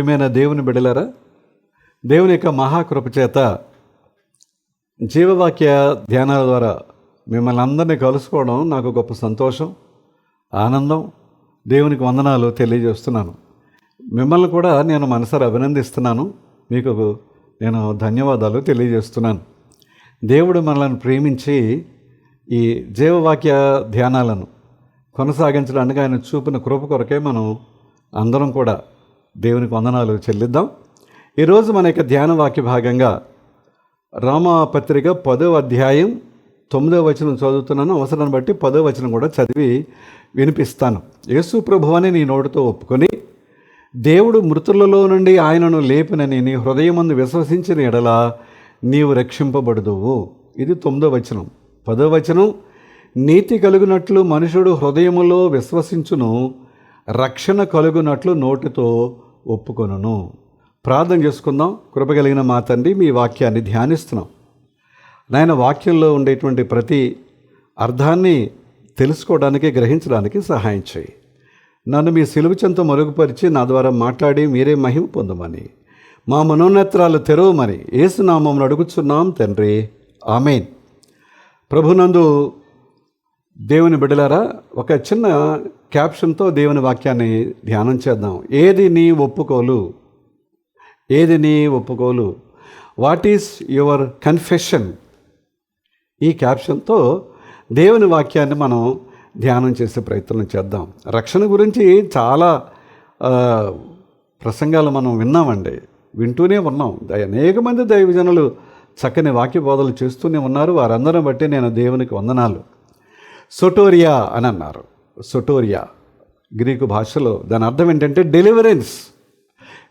ప్రియమైన దేవుని బిడలరా దేవుని యొక్క మహాకృప చేత జీవవాక్య ధ్యానాల ద్వారా మిమ్మల్ని అందరినీ కలుసుకోవడం నాకు గొప్ప సంతోషం ఆనందం. దేవునికి వందనాలు తెలియజేస్తున్నాను. మిమ్మల్ని కూడా నేను మనసారి అభినందిస్తున్నాను. మీకు నేను ధన్యవాదాలు తెలియజేస్తున్నాను. దేవుడు మనల్ని ప్రేమించి ఈ జీవవాక్య ధ్యానాలను కొనసాగించడానికి ఆయన చూపిన కృప కొరకే మనం అందరం కూడా దేవునికి వందనాలు చెల్లిద్దాం. ఈరోజు మన యొక్క ధ్యాన వాక్య భాగంగా రామపత్రిక పదో అధ్యాయం తొమ్మిదో వచనం చదువుతున్నాను. అవసరాన్ని బట్టి పదో వచనం కూడా చదివి వినిపిస్తాను. యేసు ప్రభు అని నీ నోటితో ఒప్పుకొని దేవుడు మృతులలో నుండి ఆయనను లేపినని నీ హృదయమందు విశ్వసించిన ఎడల నీవు రక్షింపబడుదువు. ఇది తొమ్మిదో వచనం. పదో వచనం నీతి కలిగినట్లు మనుషుడు హృదయములో విశ్వసించును రక్షణ కలుగునట్లు నోటితో ఒప్పుకొనును. ప్రార్థన చేసుకుందాం. కృపగలిగిన మా తండ్రి మీ వాక్యాన్ని ధ్యానిస్తున్నాం. నాయన వాక్యంలో ఉండేటువంటి ప్రతి అర్థాన్ని తెలుసుకోవడానికి గ్రహించడానికి సహాయం చేయి. నన్ను మీ సిలువచంతో మరుగుపరిచి నా ద్వారా మాట్లాడి మీరే మహిమ పొందమని. మా మనోనేత్రాలు తెరవమని ఏసునామం అడుగుచున్నాం తండ్రి. ఆమెన్. ప్రభునందు దేవుని బిడ్డలారా ఒక చిన్న క్యాప్షన్తో దేవుని వాక్యాన్ని ధ్యానం చేద్దాం. ఏది నీ ఒప్పుకోలు? ఏది నీ ఒప్పుకోలు? వాట్ ఈస్ యువర్ కన్ఫెషన్ ఈ క్యాప్షన్తో దేవుని వాక్యాన్ని మనం ధ్యానం చేసే ప్రయత్నం చేద్దాం. రక్షణ గురించి చాలా ప్రసంగాలు మనం విన్నామండి. వింటూనే ఉన్నాం. అనేక మంది దైవజనులు చక్కని వాక్య బోధలు చేస్తూనే ఉన్నారు. వారందరం బట్టి నేను దేవునికి వందనాలు. సొటోరియా అని అన్నారు. సొటోరియా గ్రీకు భాషలో. దాని అర్థం ఏంటంటే డెలివరెన్స్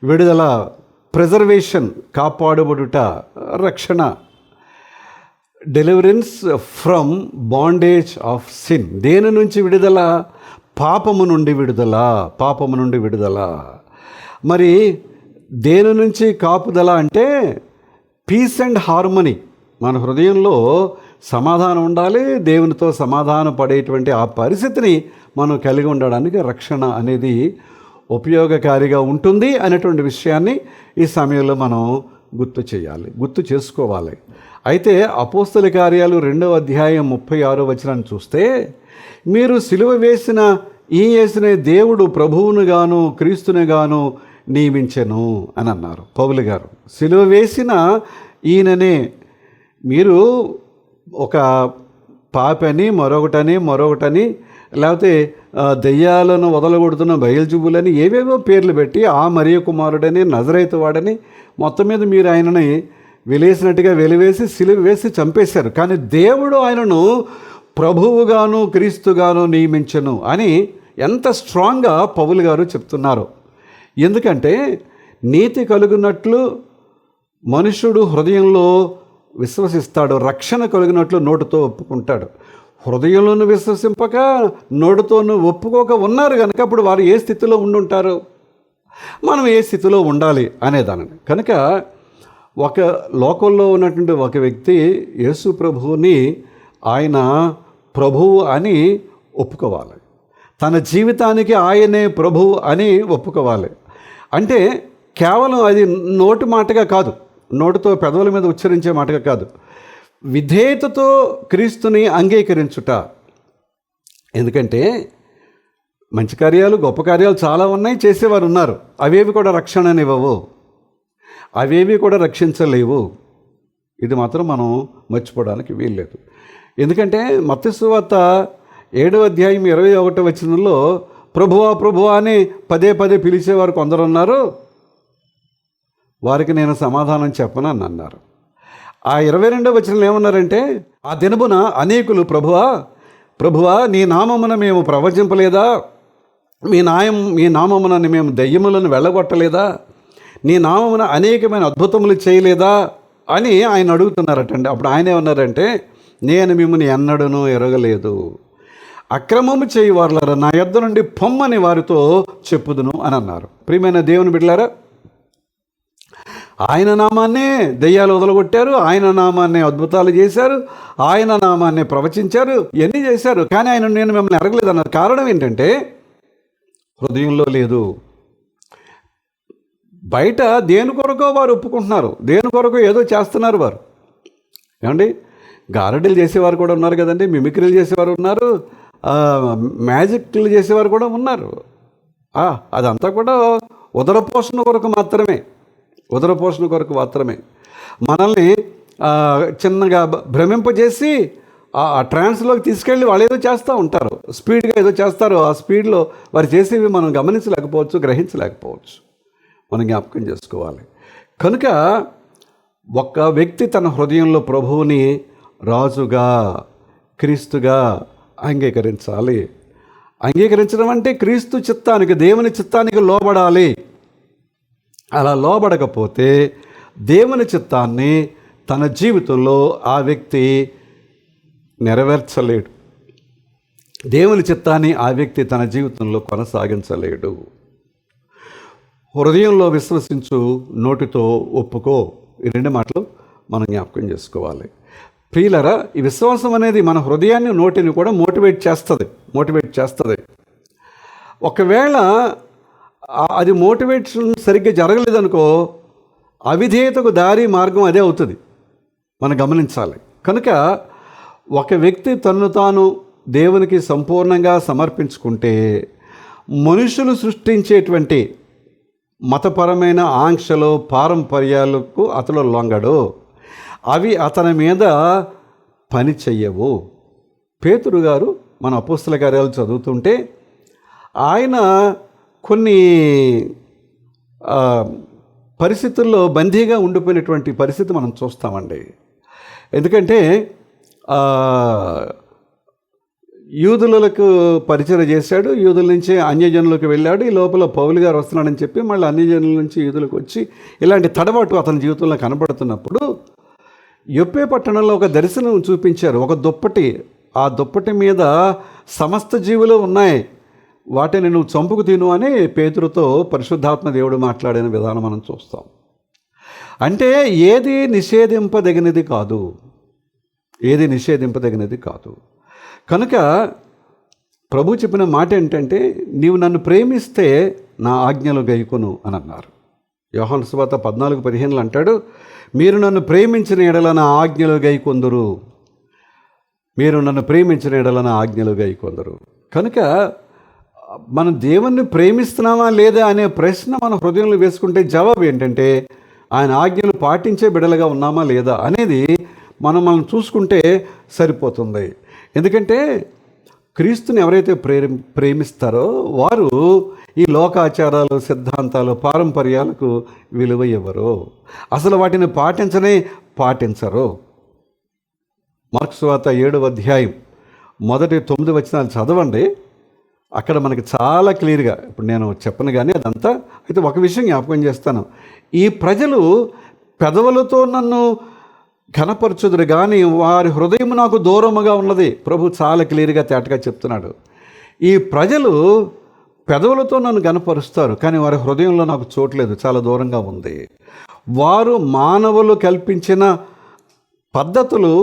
విడుదల ప్రిజర్వేషన్ కాపాడబడుట రక్షణ. Deliverance from bondage of sin దేని నుంచి విడుదల? పాపము నుండి విడుదల పాపము నుండి విడుదల. మరి దేని నుంచి కాపుదల అంటే పీస్ అండ్ హార్మనీ మన హృదయంలో సమాధానం ఉండాలి దేవునితో సమాధానం పడేటువంటి ఆ పరిస్థితిని మనం కలిగి ఉండడానికి రక్షణ అనేది ఉపయోగకారిగా ఉంటుంది అనేటువంటి విషయాన్ని ఈ సమయంలో మనం గుర్తు చేయాలి గుర్తు చేసుకోవాలి. అయితే అపోస్తల కార్యాలు రెండవ అధ్యాయం ముప్పై ఆరో వచనాన్ని చూస్తే మీరు సిలువ వేసిన ఈ వేసిన దేవుడు ప్రభువునుగాను క్రీస్తునిగాను నియమించెను అని అన్నారు పౌలు గారు. సిలువ వేసిన ఈయననే మీరు ఒక పాపని మరొకటని మరొకటని లేకపోతే దెయ్యాలను వదలగొడుతున్న బయల్జుబులని ఏవేవో పేర్లు పెట్టి ఆ మరియ కుమారుడని నజరైతు వాడని మొత్తం మీద మీరు ఆయనని వెలేసినట్టుగా వెలివేసి సిలువ వేసి చంపేశారు. కానీ దేవుడు ఆయనను ప్రభువుగాను క్రీస్తుగాను నియమించను అని ఎంత స్ట్రాంగ్గా పౌలు గారు చెప్తున్నారు. ఎందుకంటే నీతి కలుగునట్లు మనుషుడు హృదయంలో విశ్వసిస్తాడు. రక్షణ కలిగినట్లు నోటితో ఒప్పుకుంటాడు. హృదయంలోనూ విశ్వసింపక నోటితోను ఒప్పుకోక ఉన్నారు కనుక అప్పుడు వారు ఏ స్థితిలో ఉండుంటారు? మనం ఏ స్థితిలో ఉండాలి అనేదానిని కనుక ఒక లోకంలో ఉన్నటువంటి ఒక వ్యక్తి యేసు ప్రభువుని ఆయన ప్రభువు అని ఒప్పుకోవాలి. తన జీవితానికి ఆయనే ప్రభువు అని ఒప్పుకోవాలి. అంటే కేవలం అది నోటి మాటగా కాదు. నోటితో పెదవుల మీద ఉచ్చరించే మాటగా కాదు. విధేయతతో క్రీస్తుని అంగీకరించుట. ఎందుకంటే మంచి కార్యాలు గొప్ప కార్యాలు చాలా ఉన్నాయి చేసేవారు ఉన్నారు. అవేవి కూడా రక్షణనివ్వవు. అవేవి కూడా రక్షించలేవు. ఇది మాత్రం మనం మర్చిపోవడానికి వీల్లేదు. ఎందుకంటే మత్స్యవార్త ఏడవ అధ్యాయం ఇరవై ఒకటో వచనంలో ప్రభువా ప్రభువా అని పదే పదే పిలిచేవారు కొందరు ఉన్నారు వారికి నేను సమాధానం చెప్పనని అన్నారు ఆ ఇరవై రెండవ వచనంలో ఏమన్నారంటే ఆ దినమున అనేకులు ప్రభువా ప్రభువా నీ నామమున మేము ప్రవచింపలేదా? మీ నాయం మీ నామమున మేము దయ్యములను వెళ్ళగొట్టలేదా? నీ నామమున అనేకమైన అద్భుతములు చేయలేదా? అని ఆయన అడుగుతున్నారటండి. అప్పుడు ఆయన ఏమన్నారంటే నేను మిమ్మల్ని ఎన్నడూనూ ఎరగలేదు. అక్రమము చేయి వారులారా నా యొద్ద నుండి పొమ్మని వారితో చెప్పుదును అని అన్నారు. ప్రియమైన దేవుని బిడ్డలారా ఆయన నామాన్నే దెయ్యాలు వదలగొట్టారు ఆయన నామాన్నే అద్భుతాలు చేశారు ఆయన నామాన్నే ప్రవచించారు ఇవన్నీ చేశారు. కానీ ఆయన నేను మిమ్మల్ని అరగలేదు అన్న కారణం ఏంటంటే హృదయంలో లేదు. బయట దేని కొరకో వారు ఒప్పుకుంటున్నారు. దేని కొరకో ఏదో చేస్తున్నారు వారు. ఏమండి? గారడీలు చేసేవారు కూడా ఉన్నారు కదండి మిమిక్రీలు చేసేవారు ఉన్నారు మ్యాజిక్లు చేసేవారు కూడా ఉన్నారు. అదంతా కూడా ఉదరపోషణ కొరకు మాత్రమే. ఉదరపోషణ కొరకు మాత్రమే. మనల్ని చిన్నగా భ్రమింపజేసి ఆ ట్రాన్స్లోకి తీసుకెళ్ళి వాళ్ళు ఏదో చేస్తూ ఉంటారు. స్పీడ్గా ఏదో చేస్తారు. ఆ స్పీడ్లో వారు చేసేవి మనం గమనించలేకపోవచ్చు గ్రహించలేకపోవచ్చు. మనం జ్ఞాపకం చేసుకోవాలి. కనుక ఒక వ్యక్తి తన హృదయంలో ప్రభువుని రాజుగా క్రీస్తుగా అంగీకరించాలి. అంగీకరించడం అంటే క్రీస్తు చిత్తానికి దేవుని చిత్తానికి లోబడాలి. అలా లోబడకపోతే దేవుని చిత్తాన్ని తన జీవితంలో ఆ వ్యక్తి నెరవేర్చలేడు. దేవుని చిత్తాన్ని ఆ వ్యక్తి తన జీవితంలో కొనసాగించలేడు. హృదయంలో విశ్వసించు నోటితో ఒప్పుకో. ఈ రెండు మాటలు మనం జ్ఞాపకం చేసుకోవాలి. ప్రియులరా ఈ విశ్వాసం అనేది మన హృదయాన్ని నోటిని కూడా మోటివేట్ చేస్తుంది. మోటివేట్ చేస్తుంది. ఒకవేళ అది మోటివేషన్ సరిగ్గా జరగలేదనుకో అవిధేయతకు దారి మార్గం అదే అవుతుంది. మనం గమనించాలి. కనుక ఒక వ్యక్తి తను తాను దేవునికి సంపూర్ణంగా సమర్పించుకుంటే మనుషులు సృష్టించేటువంటి మతపరమైన ఆంక్షలు పారంపర్యాలకు అతడు లొంగడు. అవి అతని మీద పని చెయ్యవు. పేతురు గారు మన అపుస్తల కార్యాలు చదువుతుంటే ఆయన కొన్ని పరిస్థితుల్లో బందీగా ఉండిపోయినటువంటి పరిస్థితి మనం చూస్తామండి. ఎందుకంటే యూదులకు పరిచయం చేశాడు యూదుల నుంచి అన్యజనులకు వెళ్ళాడు ఈ లోపల పౌలు గారు వస్తున్నాడని చెప్పి మళ్ళీ అన్యజనుల నుంచి యూదులకు వచ్చి ఇలాంటి తడబాటు అతని జీవితంలో కనబడుతున్నప్పుడు యొప్పే పట్టణంలో ఒక దర్శనం చూపించారు. ఒక దుప్పటి. ఆ దుప్పటి మీద సమస్త జీవులు ఉన్నాయి. వాటిని నువ్వు చంపుకు తిను అని పేతురుతో పరిశుద్ధాత్మ దేవుడు మాట్లాడిన విధానం మనం చూస్తాం. అంటే ఏది నిషేధింపదగినది కాదు. ఏది నిషేధింపదగినది కాదు. కనుక ప్రభు చెప్పిన మాట ఏంటంటే నీవు నన్ను ప్రేమిస్తే నా ఆజ్ఞలు గైకును అని అన్నారు. యోహాను సువాత పద్నాలుగు పదిహేనులు అంటాడు మీరు నన్ను ప్రేమించిన ఎడల నా ఆజ్ఞలు గైకొందరు. మీరు నన్ను ప్రేమించిన ఎడల నా ఆజ్ఞలు గైకొందరు. కనుక మనం దేవుణ్ణి ప్రేమిస్తున్నామా లేదా అనే ప్రశ్న మన హృదయంలో వేసుకుంటే జవాబు ఏంటంటే ఆయన ఆజ్ఞలు పాటించే బిడలుగా ఉన్నామా లేదా అనేది మనం మనం చూసుకుంటే సరిపోతుంది. ఎందుకంటే క్రీస్తుని ఎవరైతే ప్రేమి ప్రేమిస్తారో వారు ఈ లోకాచారాలు సిద్ధాంతాలు పారంపర్యాలకు విలువ ఇవ్వరు. అసలు వాటిని పాటించనే పాటించరు. మార్క్స్ వాత ఏడవ అధ్యాయం మొదటి తొమ్మిది వచనాలు చదవండి. అక్కడ మనకి చాలా క్లియర్గా ఇప్పుడు నేను చెప్పను కానీ అదంతా అయితే ఒక విషయం జ్ఞాపకం చేస్తాను. ఈ ప్రజలు పెదవులతో నన్ను ఘనపరచుదురు కానీ వారి హృదయం నాకు దూరముగా ఉన్నది. ప్రభు చాలా క్లియర్గా తేటగా చెప్తున్నాడు. ఈ ప్రజలు పెదవులతో నన్ను గనపరుస్తారు కానీ వారి హృదయంలో నాకు చోట్లేదు చాలా దూరంగా ఉంది. వారు మానవులు కల్పించిన పద్ధతులు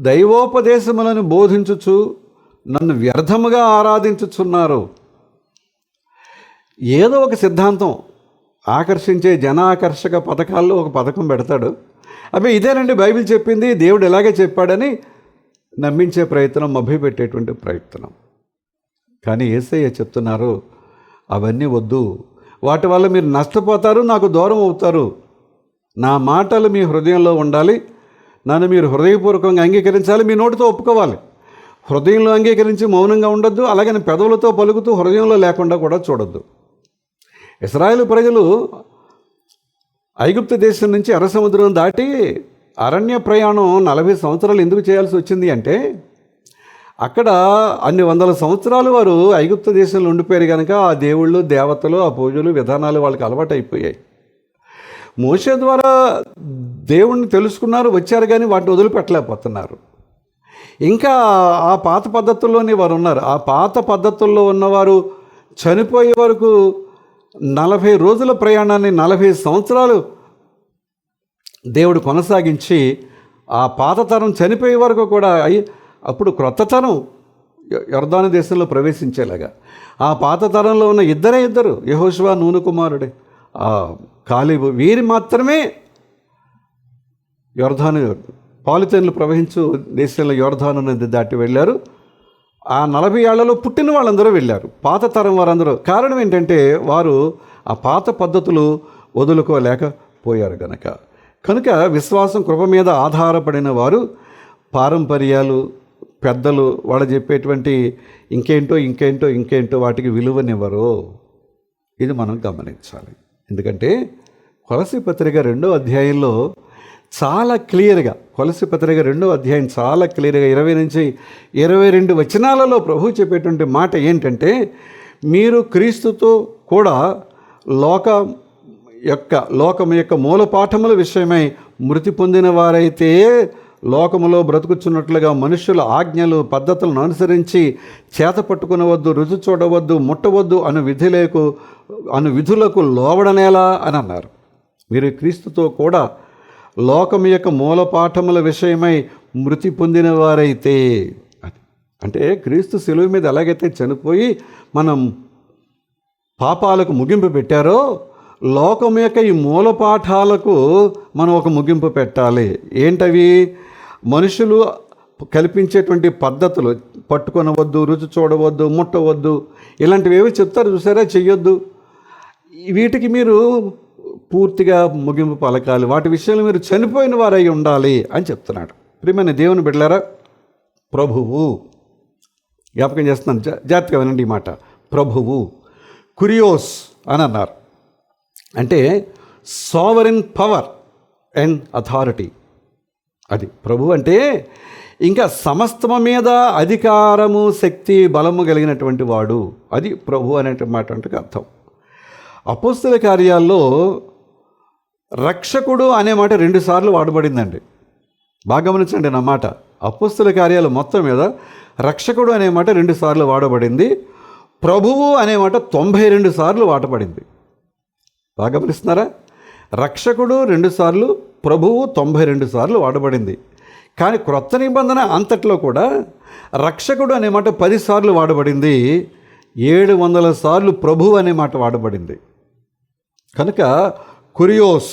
దైవోపదేశములను బోధించుచు నన్ను వ్యర్థముగా ఆరాధించుచున్నారు. ఏదో ఒక సిద్ధాంతం. ఆకర్షించే జనాకర్షక పథకాల్లో ఒక పథకం పెడతాడు. అవి ఇదేనండి బైబిల్ చెప్పింది దేవుడు ఎలాగే చెప్పాడని నమ్మించే ప్రయత్నం మభ్యపెట్టేటువంటి ప్రయత్నం. కానీ ఏసయ్య చెప్తున్నారు అవన్నీ వద్దు. వాటి వల్ల మీరు నష్టపోతారు నాకు దూరం అవుతారు. నా మాటలు మీ హృదయంలో ఉండాలి. నన్ను మీరు హృదయపూర్వకంగా అంగీకరించాలి. మీ నోటితో ఒప్పుకోవాలి. హృదయంలో అంగీకరించి మౌనంగా ఉండొద్దు అలాగని పెదవులతో పలుకుతూ హృదయంలో లేకుండా కూడా చూడొద్దు. ఇస్రాయేల్ ప్రజలు ఐగుప్తు దేశం నుంచి ఎర్ర సముద్రం దాటి అరణ్య ప్రయాణం నలభై సంవత్సరాలు ఎందుకు చేయాల్సి వచ్చింది అంటే అక్కడ అన్ని వందల సంవత్సరాలు వారు ఐగుప్త దేశంలో ఉండిపోయారు కనుక ఆ దేవుళ్ళు దేవతలు ఆ పూజలు విధానాలు వాళ్ళకి అలవాటు అయిపోయాయి మోసే ద్వారా దేవుణ్ణి తెలుసుకున్నారు వచ్చారు కానీ వాటిని వదిలిపెట్టలేకపోతున్నారు. ఇంకా ఆ పాత పద్ధతుల్లోనే వారు ఉన్నారు. ఆ పాత పద్ధతుల్లో ఉన్నవారు చనిపోయే వరకు నలభై రోజుల ప్రయాణాన్ని నలభై సంవత్సరాలు దేవుడు కొనసాగించి ఆ పాత తరం చనిపోయే వరకు కూడా అయి అప్పుడు క్రొత్త తరం యొ- యొర్దాను దేశంలో ప్రవేశించేలాగా. ఆ పాత తరంలో ఉన్న ఇద్దరే ఇద్దరు యహోశివా నూనె కుమారుడే. ఆ, కాలిబు వీరి మాత్రమే యోర్ధాను పాలితేన్లు ప్రవహించు దేశంలో యోర్ధాను నది దాటి వెళ్ళారు. ఆ నలభై ఏళ్ళలో పుట్టిన వాళ్ళందరూ వెళ్ళారు. పాత తరం వారందరూ. కారణం ఏంటంటే వారు ఆ పాత పద్ధతులు వదులుకోలేకపోయారు గనక. కనుక విశ్వాసం కృప మీద ఆధారపడిన వారు పారంపర్యాలు పెద్దలు వాళ్ళు చెప్పేటువంటి ఇంకేంటో ఇంకేంటో ఇంకేంటో వాటికి విలువనివ్వరు. ఇది మనం గమనించాలి. ఎందుకంటే కొలసి పత్రిక రెండో అధ్యాయంలో చాలా క్లియర్గా కొలసి పత్రిక రెండో అధ్యాయం చాలా క్లియర్గా ఇరవై నుంచి ఇరవై రెండు వచనాలలో ప్రభు చెప్పేటువంటి మాట ఏంటంటే మీరు క్రీస్తుతో కూడా లోక యొక్క లోకం యొక్క మూల పాఠముల విషయమై మృతి పొందిన వారైతే లోకములో బ్రతుకుచున్నట్లుగా మనుషుల ఆజ్ఞలు పద్ధతులను అనుసరించి చేత పట్టుకునవద్దు రుచి చూడవద్దు ముట్టవద్దు అను విధులకు అను విధులకు లోవడనేలా అని అన్నారు. మీరు క్రీస్తుతో కూడా లోకం యొక్క మూల పాఠముల విషయమై మృతి పొందిన వారైతే అంటే క్రీస్తు సెలువు మీద ఎలాగైతే చనిపోయి మనం పాపాలకు ముగింపు పెట్టారో లోకం యొక్క ఈ మూల పాఠాలకు మనం ఒక ముగింపు పెట్టాలి. ఏంటవి? మనుషులు కల్పించేటువంటి పద్ధతులు పట్టుకొనవద్దు రుచి చూడవద్దు ముట్టవద్దు ఇలాంటివి ఏవి చెప్తారు చూసారా? చెయ్యొద్దు. వీటికి మీరు పూర్తిగా ముగింపు పలకాలి. వాటి విషయంలో మీరు చనిపోయిన వారై ఉండాలి అని చెప్తున్నాడు. ప్రియమైన దేవుని బిడ్డలారా ప్రభువు జ్ఞాపకం చేస్తున్నాను. జా- జాగ్రత్తగా వినండి ఈ మాట. ప్రభువు కురియోస్ అని అన్నారు. అంటే సావరిన్ పవర్ అండ్ అథారిటీ అది ప్రభు అంటే ఇంకా సమస్తమ మీద అధికారము శక్తి బలము కలిగినటువంటి వాడు. అది ప్రభు అనేటువంటి అర్థం. అపోస్తుల కార్యాల్లో రక్షకుడు అనే మాట రెండుసార్లు వాడబడిందండి. బాగా గమనించండి నా మాట. అపుస్తుల కార్యాలు మొత్తం మీద రక్షకుడు అనే మాట రెండుసార్లు వాడబడింది. ప్రభువు అనే మాట తొంభై రెండు సార్లు వాడబడింది. బాగా గమనిస్తున్నారా? రక్షకుడు రెండుసార్లు ప్రభువు తొంభై రెండు సార్లు వాడబడింది. కానీ క్రొత్త నిబంధన అంతట్లో కూడా రక్షకుడు అనే మాట పదిసార్లు వాడబడింది. ఏడు వందల సార్లు ప్రభువు అనే మాట వాడబడింది. కనుక కురియోస్.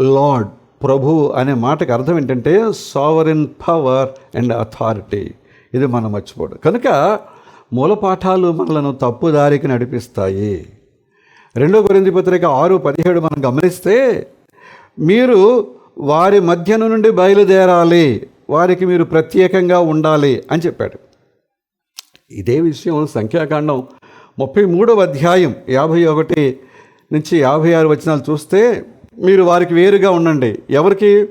లార్డ్ ప్రభు అనే మాటకు అర్థం ఏంటంటే సావరిన్ పవర్ అండ్ అథారిటీ ఇది మనం మర్చిపోడు కనుక మూలపాఠాలు మనలను తప్పుదారికి నడిపిస్తాయి. రెండో కొరింది పత్రిక ఆరు పదిహేడు మనం గమనిస్తే మీరు వారి మధ్యన నుండి బయలుదేరాలి. వారికి మీరు ప్రత్యేకంగా ఉండాలి అని చెప్పాడు. ఇదే విషయం సంఖ్యాకాండం ముప్పై మూడవ అధ్యాయం యాభై ఒకటి నుంచి యాభై ఆరు వచనాలు చూస్తే మీరు వారికి వేరుగా ఉండండి. ఎవరికి?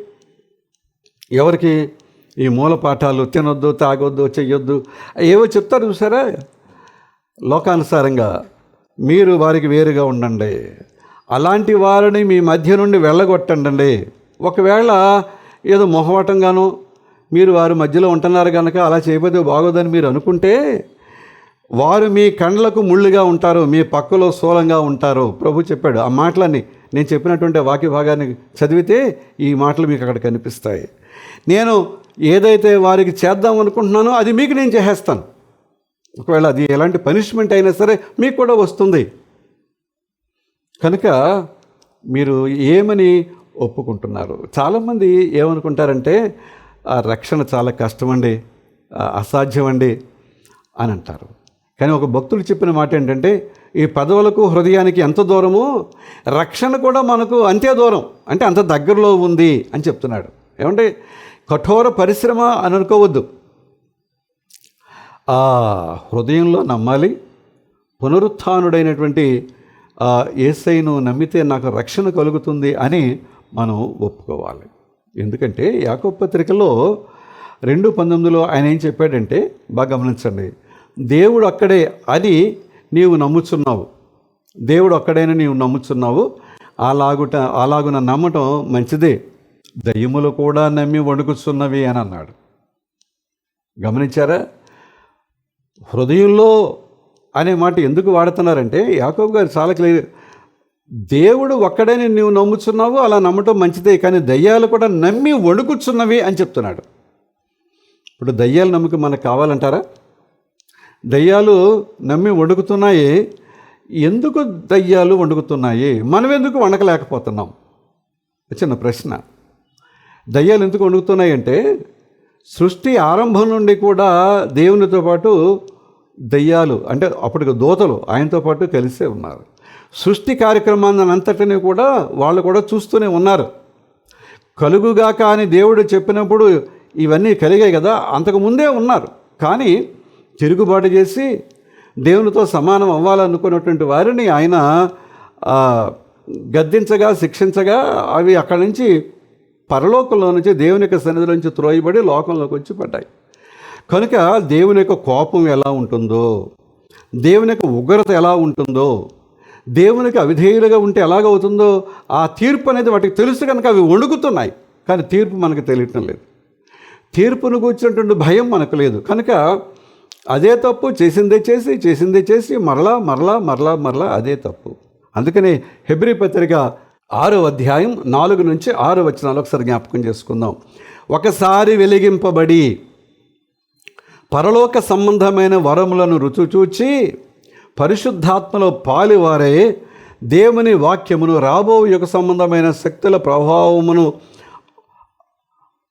ఎవరికి? ఈ మూల పాఠాలు తినొద్దు తాగొద్దు చెయ్యొద్దు. ఏవో చెప్తారు చూసారా? లోకానుసారంగా మీరు వారికి వేరుగా ఉండండి. అలాంటి వారిని మీ మధ్య నుండి వెళ్ళగొట్టండి ఒకవేళ ఏదో మొహమాటంగాను మీరు వారి మధ్యలో ఉంటున్నారు కనుక అలా చేయబోతే బాగోదని మీరు అనుకుంటే వారు మీ కండ్లకు ముళ్ళుగా ఉంటారు మీ పక్కలో సోలంగా ఉంటారు. ప్రభు చెప్పాడు ఆ మాటలన్నీ నేను చెప్పినటువంటి వాక్య భాగాన్ని చదివితే ఈ మాటలు మీకు అక్కడ కనిపిస్తాయి. నేను ఏదైతే వారికి చేద్దాం అనుకుంటున్నానో అది మీకు నేను చేసేస్తాను. ఒకవేళ అది ఎలాంటి పనిష్మెంట్ అయినా సరే మీకు కూడా వస్తుంది. కనుక మీరు ఏమని ఒప్పుకుంటున్నారు? చాలామంది ఏమనుకుంటారంటే ఆ రక్షణ చాలా కష్టమండి అసాధ్యమండి అని అంటారు. కానీ ఒక భక్తులు చెప్పిన మాట ఏంటంటే ఈ పదవులకు హృదయానికి ఎంత దూరమో రక్షణ కూడా మనకు అంతే దూరం. అంటే అంత దగ్గరలో ఉంది అని చెప్తున్నాడు. ఏమంటే కఠోర పరిశ్రమ అని అనుకోవద్దు. ఆ హృదయంలో నమ్మాలి. పునరుత్డైనటువంటి ఏసైను నమ్మితే నాకు రక్షణ కలుగుతుంది అని మనం ఒప్పుకోవాలి. ఎందుకంటే యాకో పత్రికలో రెండు పంతొమ్మిదిలో ఆయన ఏం చెప్పాడంటే బాగా గమనించండి. దేవుడు అక్కడే అని నీవు నమ్ముచున్నావు. దేవుడు ఒక్కడైనా నీవు నమ్ముచున్నావు. అలాగుట అలాగున నమ్మటం మంచిదే. దయ్యములు కూడా నమ్మి వణుకుతున్నవి అని అన్నాడు. గమనించారా? హృదయంలో అనే మాట ఎందుకు వాడుతున్నారంటే యాకోబు గారు చాలా క్లియర్ దేవుడు ఒక్కడని నువ్వు నమ్ముచున్నావు అలా నమ్మటం మంచిదే కానీ దయ్యాలు కూడా నమ్మి వణుకుచున్నవి అని చెప్తున్నాడు. ఇప్పుడు దయ్యాలు నమ్మకం మనకు కావాలంటారా? దయ్యాలు నమ్మి వణుకుతున్నాయి. ఎందుకు దయ్యాలు వణుకుతున్నాయి? మనం ఎందుకు వణకలేకపోతున్నాం చిన్న ప్రశ్న. దయ్యాలు ఎందుకు వణుకుతున్నాయి అంటే సృష్టి ఆరంభం నుండి కూడా దేవునితో పాటు దయ్యాలు అంటే అప్పటికి దోతలు ఆయనతో పాటు కలిసే ఉన్నారు. సృష్టి కార్యక్రమాన్ని అంతటిని కూడా వాళ్ళు కూడా చూస్తూనే ఉన్నారు. కలుగుగాక అని దేవుడు చెప్పినప్పుడు ఇవన్నీ కలిగాయి కదా అంతకు ముందే ఉన్నారు. కానీ తిరుగుబాటు చేసి దేవునితో సమానం అవ్వాలనుకున్నటువంటి వారిని ఆయన గద్దించగా శిక్షించగా అవి అక్కడి నుంచి పరలోకంలో నుంచి దేవుని యొక్క సన్నిధి నుంచి త్రోయబడి లోకంలోకి వచ్చి పడ్డాయి. కనుక దేవుని యొక్క కోపం ఎలా ఉంటుందో దేవుని యొక్క ఉగ్రత ఎలా ఉంటుందో దేవునికి అవిధేయులుగా ఉంటే ఎలాగవుతుందో ఆ తీర్పు అనేది వాటికి తెలుసు కనుక అవి వణుకుతున్నాయి. కానీ తీర్పు మనకు తెలియటం లేదు. తీర్పును కూర్చున్నటువంటి భయం మనకు లేదు. కనుక అదే తప్పు చేసిందే చేసి చేసిందే చేసి మరలా మరలా మరలా మరలా అదే తప్పు. అందుకనే హెబ్రి పత్రిక ఆరో అధ్యాయం నాలుగు నుంచి ఆరు వచనాలు ఒకసారి జ్ఞాపకం చేసుకుందాం. ఒకసారి వెలిగింపబడి పరలోక సంబంధమైన వరములను రుచి చూచి పరిశుద్ధాత్మలో పాలివారే దేవుని వాక్యమును రాబో యుగ సంబంధమైన శక్తుల ప్రభావమును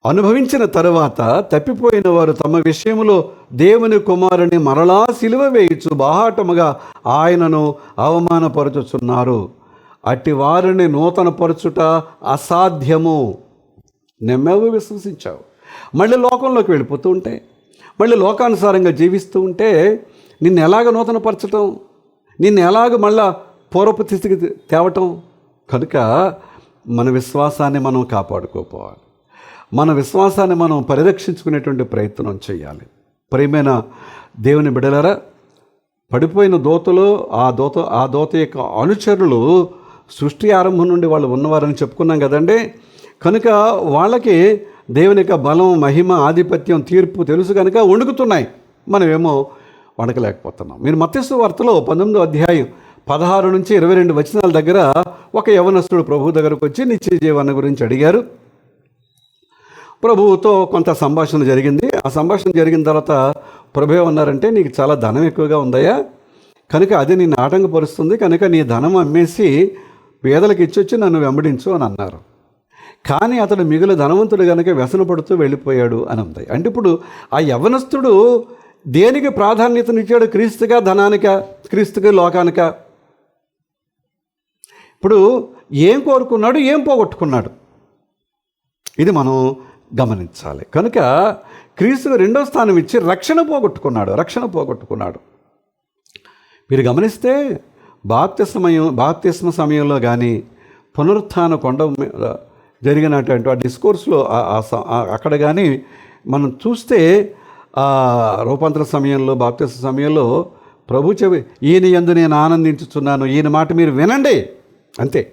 అనుభవించిన తరువాత తప్పిపోయిన వారు తమ విషయములో దేవుని కుమారుని మరలా సిలువ వేయచ్చు బాహాటముగా ఆయనను అవమానపరచుచున్నారు. అట్టి వారిని నూతనపరచుట అసాధ్యము. నెమ్మవి విశ్వసించావు. మళ్ళీ లోకంలోకి వెళ్ళిపోతూ ఉంటే మళ్ళీ లోకానుసారంగా జీవిస్తూ ఉంటే నిన్ను ఎలాగ నూతనపరచటం? నిన్ను ఎలాగ మళ్ళా పూర్వపు స్థితికి తేవటం? కనుక మన విశ్వాసాన్ని మనం కాపాడుకోపోవాలి. మన విశ్వాసాన్ని మనం పరిరక్షించుకునేటువంటి ప్రయత్నం చేయాలి. ప్రేమైన దేవుని బిడలరా పడిపోయిన దోతలో ఆ దోత ఆ దోత యొక్క అనుచరులు సృష్టి ఆరంభం నుండి వాళ్ళు ఉన్నవారని చెప్పుకున్నాం కదండి. కనుక వాళ్ళకి దేవుని యొక్క బలం మహిమ ఆధిపత్యం తీర్పు తెలుసు కనుక వణుకుతున్నాయి. మనమేమో వణకలేకపోతున్నాం. మీరు మత్స్సు వార్తలో పంతొమ్మిదో అధ్యాయం పదహారు నుంచి ఇరవై రెండు వచనాల దగ్గర ఒక యవనస్తుడు ప్రభు దగ్గరకు వచ్చి నిత్య జీవన గురించి అడిగారు. ప్రభువుతో కొంత సంభాషణ జరిగింది. ఆ సంభాషణ జరిగిన తర్వాత ప్రభు ఏమన్నారంటే నీకు చాలా ధనం ఎక్కువగా ఉందయ్యా. కనుక అది నిన్ను ఆటంకపరుస్తుంది. కనుక నీ ధనం అమ్మేసి పేదలకు ఇచ్చొచ్చి నన్ను వెంబడించు అని అన్నారు. కానీ అతడు మిగులు ధనవంతుడు కనుక వ్యసన పడుతూ వెళ్ళిపోయాడు అని ఉంది. అంటే ఇప్పుడు ఆ యవనస్తుడు దేనికి ప్రాధాన్యతనిచ్చాడు క్రీస్తుగా ధనానిక? క్రీస్తుగా లోకానిక? ఇప్పుడు ఏం కోరుకున్నాడు? ఏం పోగొట్టుకున్నాడు? ఇది మనం గమనించాలి. కనుక క్రీస్తుకు రెండో స్థానం ఇచ్చి రక్షణ పోగొట్టుకున్నాడు రక్షణ పోగొట్టుకున్నాడు. మీరు గమనిస్తే బాప్తిస్మయం బాప్తిస్మ సమయంలో కానీ పునరుత్థాన కొండ జరిగినటువంటి ఆ డిస్కోర్స్లో ఆ- అక్కడ కానీ మనం చూస్తే ఆ రూపాంతర సమయంలో బాప్తిస్మ సమయంలో ప్రభు చెవి ఈయన ఎందు నేను ఆనందించుచున్నాను ఈయన మాట మీరు వినండి. అంతే.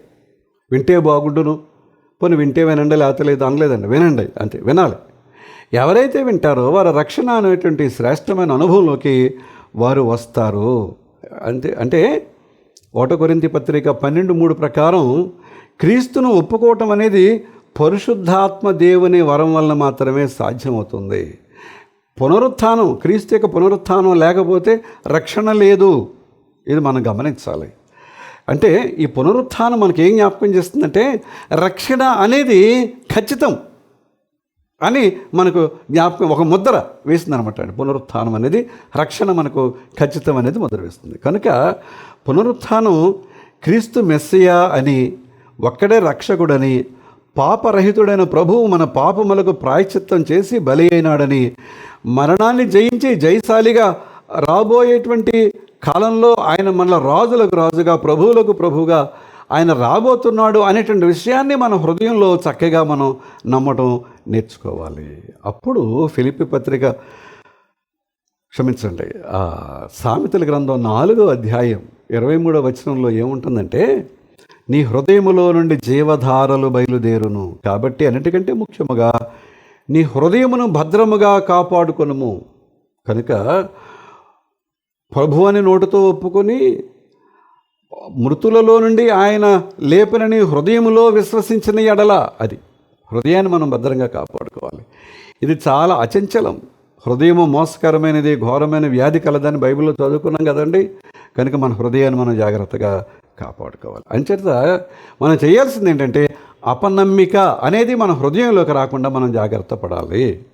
వింటే బాగుండును. పోనీ వింటే వినండి లేకపోతే లేదు అనలేదండి. వినండి అంతే వినాలి. ఎవరైతే వింటారో వారి రక్షణ అనేటువంటి శ్రేష్టమైన అనుభవంలోకి వారు వస్తారు. అంతే అంటే ఓట కొరింతి పత్రిక పన్నెండు మూడు ప్రకారం క్రీస్తును ఒప్పుకోవటం అనేది పరిశుద్ధాత్మ దేవుని వరం వలన మాత్రమే సాధ్యమవుతుంది. పునరుత్థానం క్రీస్తు యొక్క పునరుత్థానం లేకపోతే రక్షణ లేదు. ఇది మనం గమనించాలి. అంటే ఈ పునరుత్థానం మనకి ఏం జ్ఞాపకం చేస్తుందంటే రక్షణ అనేది ఖచ్చితం అని మనకు జ్ఞాపకం ఒక ముద్ర వేస్తుంది అనమాట అండి. పునరుత్థానం అనేది రక్షణ మనకు ఖచ్చితం అనేది ముద్ర వేస్తుంది. కనుక పునరుత్థానం క్రీస్తు మెస్సియా అని ఒక్కడే రక్షకుడని పాపరహితుడైన ప్రభువు మన పాపములకు ప్రాయశ్చిత్తం చేసి బలి అయినాడని మరణాన్ని జయించి జయశాలిగా రాబోయేటువంటి కాలంలో ఆయన మన రాజులకు రాజుగా ప్రభువులకు ప్రభువుగా ఆయన రాబోతున్నాడు అనేటువంటి విషయాన్ని మన హృదయంలో చక్కగా మనం నమ్మటం నేర్చుకోవాలి. అప్పుడు ఫిలిపి పత్రిక క్షమించండి సామెతల గ్రంథం నాలుగో అధ్యాయం ఇరవై మూడో వచనంలో ఏముంటుందంటే నీ హృదయములో నుండి జీవధారలు బయలుదేరును కాబట్టి అన్నిటికంటే ముఖ్యముగా నీ హృదయమును భద్రముగా కాపాడుకొనుము. కనుక ప్రభు అని నోటితో ఒప్పుకొని మృతులలో నుండి ఆయన లేపనని హృదయంలో విశ్వసించిన ఎడల అది. హృదయాన్ని మనం భద్రంగా కాపాడుకోవాలి. ఇది చాలా అచంచలం. హృదయము మోసకరమైనది ఘోరమైన వ్యాధి కలదని బైబిల్లో చదువుకున్నాం కదండి. కనుక మన హృదయాన్ని మనం జాగ్రత్తగా కాపాడుకోవాలి. అంచేత మనం చేయాల్సింది ఏంటంటే అపనమ్మిక అనేది మన హృదయంలోకి రాకుండా మనం జాగ్రత్త పడాలి.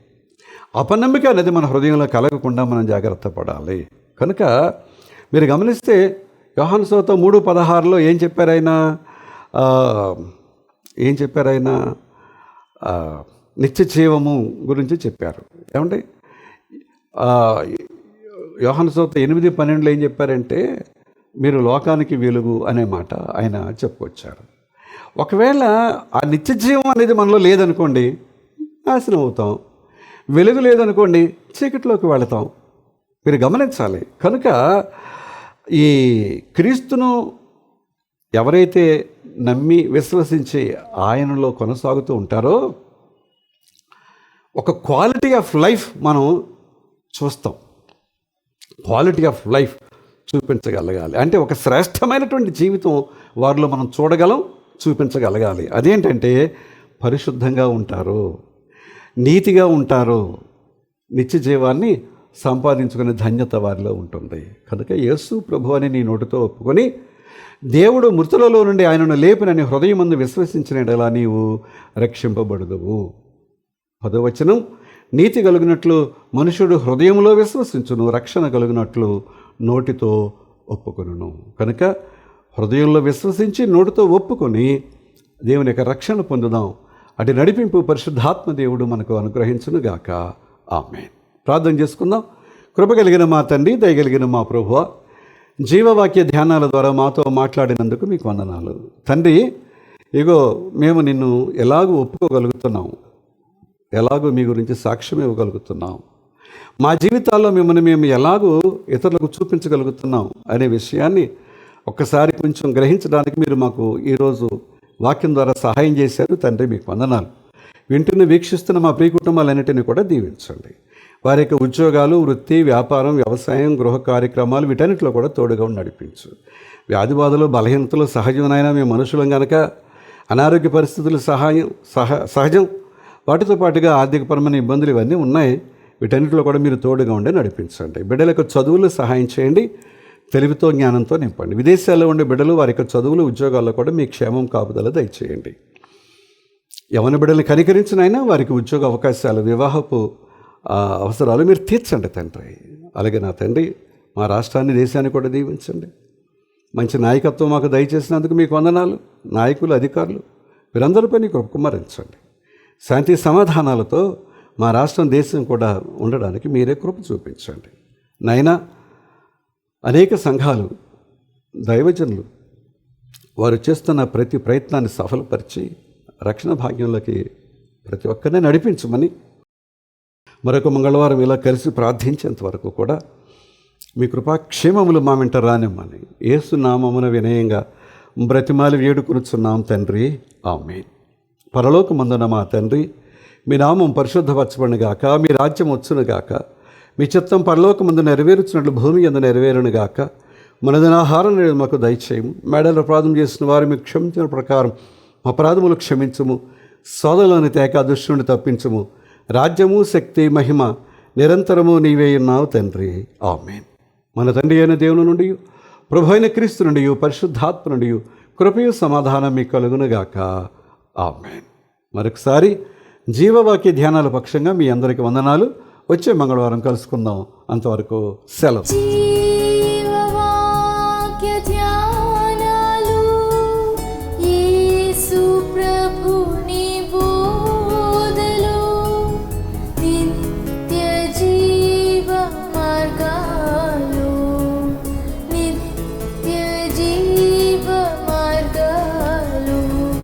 అపనమ్మిక అనేది మన హృదయంలో కలగకుండా మనం జాగ్రత్త పడాలి. కనుక మీరు గమనిస్తే యోహాను సోత మూడు పదహారులో ఏం చెప్పారు ఆయన ఏం చెప్పారు ఆయన నిత్య జీవము గురించి చెప్పారు. ఏమండి? ఆ, సోత ఎనిమిది పన్నెండులో ఏం చెప్పారంటే మీరు లోకానికి వెలుగు అనే మాట ఆయన చెప్పుకొచ్చారు. ఒకవేళ ఆ నిత్య జీవం అనేది మనలో లేదనుకోండి నాశనం అవుతాం. వెలుగు లేదనుకోండి చీకటిలోకి వెళతాం. మీరు గమనించాలి. కనుక ఈ క్రీస్తును ఎవరైతే నమ్మి విశ్వసించి ఆయనలో కొనసాగుతూ ఉంటారో ఒక క్వాలిటీ ఆఫ్ లైఫ్ మనం చూస్తాం. క్వాలిటీ ఆఫ్ లైఫ్ చూపించగలగాలి. అంటే ఒక శ్రేష్టమైనటువంటి జీవితం వారిలో మనం చూడగలం చూపించగలగాలి. అదేంటంటే పరిశుద్ధంగా ఉంటారు నీతిగా ఉంటారు నిత్య జీవాన్ని సంపాదించుకునే ధన్యత వారిలో ఉంటుంది. కనుక యేసు ప్రభు అని నీ నోటితో ఒప్పుకొని దేవుడు మృతులలో నుండి ఆయనను లేపినని హృదయమందు విశ్వసించినలా నీవు రక్షింపబడదువు. పదవచనం నీతి కలిగినట్లు మనుషుడు హృదయంలో విశ్వసించును రక్షణ కలిగినట్లు నోటితో ఒప్పుకొనును. కనుక హృదయంలో విశ్వసించి నోటితో ఒప్పుకొని దేవుని యొక్క రక్షణ పొందుదాం. అటు నడిపింపు పరిశుద్ధాత్మ దేవుడు మనకు అనుగ్రహించునుగాక. గాక ఆమె ప్రార్థన చేసుకుందాం. కృప కలిగిన మా తండ్రి దయగలిగిన మా ప్రభువ జీవవాక్య ధ్యానాల ద్వారా మాతో మాట్లాడినందుకు మీకు వందనాలు. తండ్రి ఇగో మేము నిన్ను ఎలాగూ ఒప్పుకోగలుగుతున్నాం. ఎలాగో మీ గురించి సాక్ష్యం ఇవ్వగలుగుతున్నాం. మా జీవితాల్లో మిమ్మల్ని మేము ఎలాగూ ఇతరులకు చూపించగలుగుతున్నాం అనే విషయాన్ని ఒక్కసారి కొంచెం గ్రహించడానికి మీరు మాకు ఈరోజు వాక్యం ద్వారా సహాయం చేశారు. తండ్రి మీకు వందనాలు. వింటున్న వీక్షిస్తున్న మా ప్రియ కుటుంబాలన్నింటినీ కూడా దీవించండి. వారి యొక్క ఉద్యోగాలు వృత్తి వ్యాపారం వ్యవసాయం గృహ కార్యక్రమాలు వీటన్నిటిలో కూడా తోడుగా ఉండి నడిపించు. వ్యాధి బాధలు బలహీనతలు సహజమైనా మేము మనుషులం గనక అనారోగ్య పరిస్థితులు సహాయం సహ సహజం వాటితో పాటుగా ఆర్థికపరమైన ఇబ్బందులు ఇవన్నీ ఉన్నాయి. వీటన్నిటిలో కూడా మీరు తోడుగా ఉండి నడిపించండి. బిడ్డలకు చదువులు సహాయం చేయండి. తెలివితో జ్ఞానంతో నింపండి. విదేశాల్లో ఉండే బిడ్డలు వారి యొక్క చదువులు ఉద్యోగాల్లో కూడా మీ క్షేమం కాపుదల దయచేయండి. యవన బిడ్డల్ని కనికరించినైనా వారికి ఉద్యోగ అవకాశాలు వివాహపు అవసరాలు మీరు తీర్చండి తండ్రి. అలాగే నా తండ్రి మా రాష్ట్రాన్ని దేశాన్ని కూడా దీవించండి. మంచి నాయకత్వం మాకు దయచేసినందుకు మీకు వందనాలు నాయకులు అధికారులు వీరందరిపై నీకు కుమ్మరించండి. శాంతి సమాధానాలతో మా రాష్ట్రం దేశం కూడా ఉండడానికి మీరే కృప చూపించండి. నైనా అనేక సంఘాలు దైవజనులు వారు చేస్తున్న ప్రతి ప్రయత్నాన్ని సఫలపరిచి రక్షణ భాగ్యంలోకి ప్రతి ఒక్కరిని నడిపించమని మరొక మంగళవారం ఇలా కలిసి ప్రార్థించేంత వరకు కూడా మీ కృపాక్షేమములు మా వెంట రానిమ్మని. ఏసు నామమున వినయంగా బ్రతిమాలి వేడుకొనుచున్నాం తండ్రి. ఆమె పరలోకమందున మా తండ్రి మీ నామం పరిశుద్ధపరచబడిన గాక మీ రాజ్యం వచ్చును గాక మీ చిత్తం పరలోకమందు నెరవేరుచున్నట్లు భూమి ఎందు నెరవేరును గాక మనదిన ఆహారం మాకు దయచేయము. మేడలో అపరాధం చేసిన వారు మీకు క్షమించిన ప్రకారం అపరాధములు క్షమించము. సోదరులోని తేక దుష్టుని తప్పించము. రాజ్యము శక్తి మహిమ నిరంతరము నీవే ఉన్నావు తండ్రి. ఆమెన్. మన తండ్రి అయిన దేవుని నుండి ప్రభు అయిన క్రీస్తు నుండి పరిశుద్ధాత్మ నుండి కృపయు సమాధానం మీకు కలుగునుగాక. ఆమెన్. మరొకసారి జీవవాక్య ధ్యానాల పక్షంగా మీ అందరికీ వందనాలు. వచ్చే మంగళవారం కలుసుకుందాం. అంతవరకు సెలవు.